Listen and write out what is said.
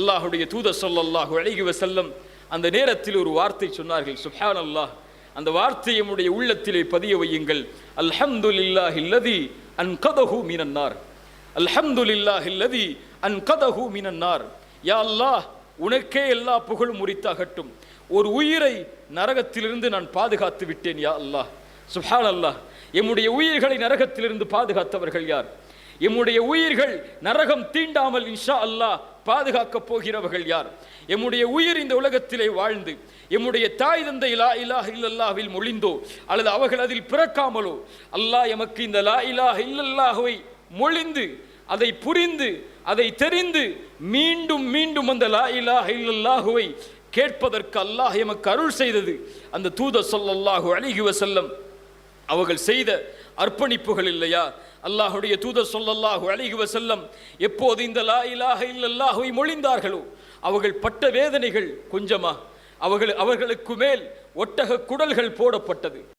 அல்லாஹுடைய தூத சொல்லல்லாஹு அழகி வசல்லம் அந்த நேரத்தில் ஒரு வார்த்தை சொன்னார்கள். சுஹான் அல்லாஹ் அந்த வார்த்தையை எம்முடைய உள்ளத்திலே பதிய வையுங்கள். அல்ஹம்துலில்லாஹி அல்லதி அன்கதஹு மினன்னார் இல்லதி அன் கதஹு மீனன்னார் யா அல்லாஹ் உனக்கே எல்லா புகழும் உரித்தாகட்டும். ஒரு உயிரை நரகத்திலிருந்து நான் பாதுகாத்து விட்டேன் யா அல்லாஹ். சுஹான் அல்லாஹ் எம்முடைய உயிர்களை நரகத்திலிருந்து பாதுகாத்தவர்கள் யார்? எம்முடைய உயிர்கள் நரகம் தீண்டாமல் இன்ஷா அல்லாஹ் பாதுகாக்கப் போகிறவர்கள் யார்? எம்முடைய உயிர் இந்த உலகத்திலே வாழ்ந்து எம்முடைய தாய் தந்தை லா இலாஹ இல்லல்லாவில் மொழிந்தோ அல்லது அவர்கள் அதில் பிறக்காமலோ அல்லாஹ் எமக்கு இந்த லா இலாஹ இல்லல்லாஹுவை மொழிந்து அதை புரிந்து அதை தெரிந்து மீண்டும் மீண்டும் அந்த லா இலாஹ இல்லல்லாஹுவை கேட்பதற்கு அல்லாஹ் எமக்கு அருள் செய்தது. அந்த தூத சொல்லல்லாஹு அலிஹி வசல்லம் அவர்கள் செய்த அர்ப்பணிப்புகள் இல்லையா? அல்லாஹுடைய தூதர் சொல்லல்லாஹு அலைஹி செல்லம் எப்போது இந்த லா இலாக இல்லல்லாஹுவை மொழிந்தார்களோ அவர்கள் பட்ட வேதனைகள் கொஞ்சமா அவர்கள் அவர்களுக்கு மேல் ஒட்டக குடல்கள் போடப்பட்டது.